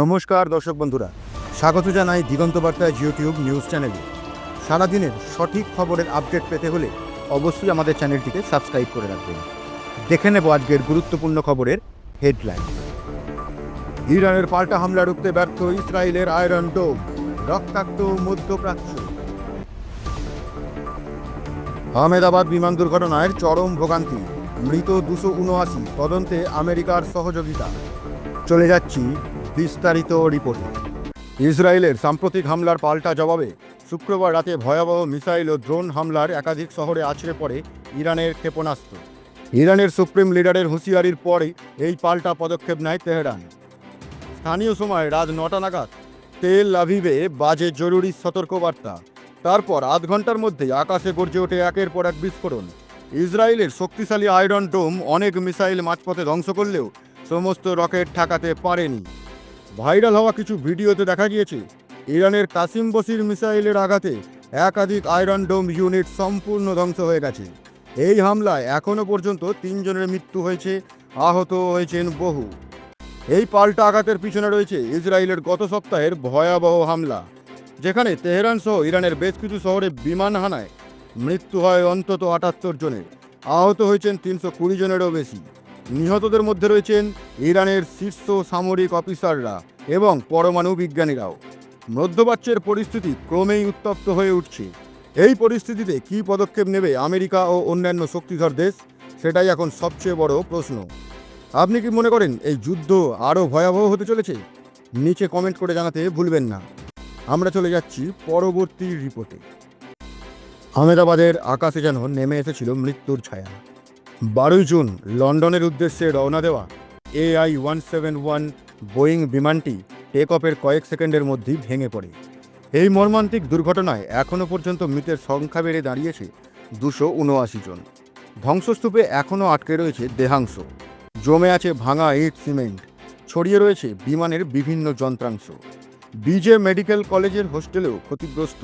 নমস্কার, দর্শক বন্ধুরা। স্বাগত জানাই দিগন্ত বার্তা ইউটিউব নিউজ চ্যানেলে। সারাদিনের সঠিক খবরের আপডেট পেতে হলে অবশ্যই আমাদের চ্যানেলটিকে সাবস্ক্রাইব করে রাখবেন। দেখে নেব আজকের গুরুত্বপূর্ণ খবরের হেডলাইন। ইরানের পাল্টা হামলা রুখতে ব্যর্থ ইসরায়েলের আয়রন ডোম, রক্তাক্ত মধ্যপ্রাচ্য। আহমেদাবাদ বিমান দুর্ঘটনায় চরম ভোগান্তি, মৃত দুশো উনআশি তদন্তে আমেরিকার সহযোগিতা। চলে যাচ্ছি বিস্তারিত রিপোর্টে। ইসরায়েলের সাম্প্রতিক হামলার পাল্টা জবাবে শুক্রবার রাতে ভয়াবহ মিসাইল ও ড্রোন হামলার একাধিক শহরে আছড়ে পড়ে ইরানের ক্ষেপণাস্ত্র। ইরানের সুপ্রিম লিডারের হুঁশিয়ারির পরে এই পাল্টা পদক্ষেপ নেয় তেহরান। স্থানীয় সময় রাত নটা নাগাদ তেল আভিভে বাজে জরুরি সতর্কবার্তা। তারপর আধ ঘণ্টার মধ্যেই আকাশে গর্জে ওঠে একের পর এক বিস্ফোরণ। ইসরায়েলের শক্তিশালী আয়রন ডোম অনেক মিসাইল মাঝপথে ধ্বংস করলেও সমস্ত রকেট ঠেকাতে পারেনি। ভাইরাল হওয়া কিছু ভিডিওতে দেখা গিয়েছে, ইরানের কাসিম বসির মিসাইলের আঘাতে একাধিক আয়রন ডোম ইউনিট সম্পূর্ণ ধ্বংস হয়ে গেছে। এই হামলায় এখনও পর্যন্ত তিনজনের মৃত্যু হয়েছে আহত হয়েছেন বহু। এই পাল্টা আঘাতের পিছনে রয়েছে ইসরায়েলের গত সপ্তাহের ভয়াবহ হামলা, যেখানে তেহরান সহ ইরানের বেশ কিছু শহরে বিমান হানায় মৃত্যু হয় অন্তত আটাত্তর জনের। আহত হয়েছেন তিনশো কুড়ি জনেরও বেশি। নিহতদের মধ্যে রয়েছেন ইরানের শীর্ষ সামরিক অফিসাররা। এবং পরমাণু বিজ্ঞানীরাও। মধ্যপ্রাচ্যের পরিস্থিতি ক্রমেই উত্তপ্ত হয়ে উঠছে। এই পরিস্থিতিতে কী পদক্ষেপ নেবে আমেরিকা ও অন্যান্য শক্তিধর দেশ, সেটাই এখন সবচেয়ে বড় প্রশ্ন। আপনি কি মনে করেন এই যুদ্ধ আরও ভয়াবহ হতে চলেছে? নিচে কমেন্ট করে জানাতে ভুলবেন না। আমরা চলে যাচ্ছি পরবর্তী রিপোর্টে। আহমেদাবাদের আকাশে যেন নেমে এসেছিল মৃত্যুর ছায়া। বারোই জুন, লন্ডনের উদ্দেশ্যে রওনা দেওয়া AI one seven one Boeing বিমানটি টেক অফের কয়েক সেকেন্ডের মধ্যেই ভেঙে পড়ে। এই মর্মান্তিক দুর্ঘটনায় এখনও পর্যন্ত মৃতের সংখ্যা বেড়ে দাঁড়িয়েছে দুশো উনআশি জন। ধ্বংসস্তূপে এখনও আটকে রয়েছে দেহাংশ। জমে আছে ভাঙা ইট সিমেন্ট। ছড়িয়ে রয়েছে বিমানের বিভিন্ন যন্ত্রাংশ। বিজে মেডিকেল কলেজের হোস্টেলেও ক্ষতিগ্রস্ত।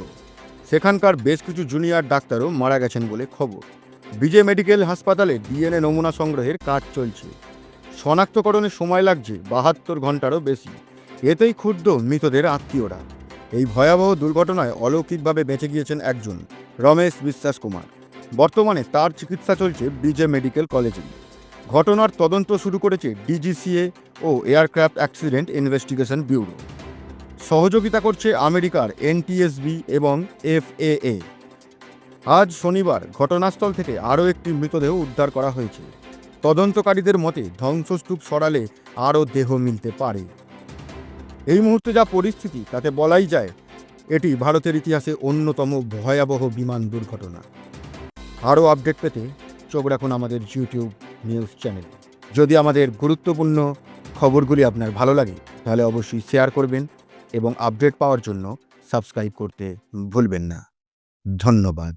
সেখানকার বেশ কিছু জুনিয়র ডাক্তারও মারা গেছেন বলে খবর। বিজে মেডিকেল হাসপাতালে ডিএনএ নমুনা সংগ্রহের কাজ চলছে। শনাক্তকরণে সময় লাগছে বাহাত্তর ঘন্টারও বেশি। এতেই ক্ষুব্ধ মৃতদের আত্মীয়রা। এই ভয়াবহ দুর্ঘটনায় অলৌকিকভাবে বেঁচে গিয়েছেন একজন, রমেশ বিশ্বাস কুমার। বর্তমানে তার চিকিৎসা চলছে বিজে মেডিকেল কলেজে। ঘটনার তদন্ত শুরু করেছে ডিজিসিএ ও এয়ারক্রাফট অ্যাক্সিডেন্ট ইনভেস্টিগেশন ব্যুরো। সহযোগিতা করছে আমেরিকার এনটিএসবি এবং এফএএ। আজ শনিবার ঘটনাস্থল থেকে আরও একটি মৃতদেহ উদ্ধার করা হয়েছে। তদন্তকারীদের মতে ধ্বংসস্তূপ সরালে আরও দেহ মিলতে পারে। এই মুহূর্তে যা পরিস্থিতি, তাতে বলাই যায় এটি ভারতের ইতিহাসে অন্যতম ভয়াবহ বিমান দুর্ঘটনা। আরও আপডেট পেতে চোখ রাখুন আমাদের ইউটিউব নিউজ চ্যানেল। যদি আমাদের গুরুত্বপূর্ণ খবরগুলি আপনার ভালো লাগে, তাহলে অবশ্যই শেয়ার করবেন এবং আপডেট পাওয়ার জন্য সাবস্ক্রাইব করতে ভুলবেন না। ধন্যবাদ।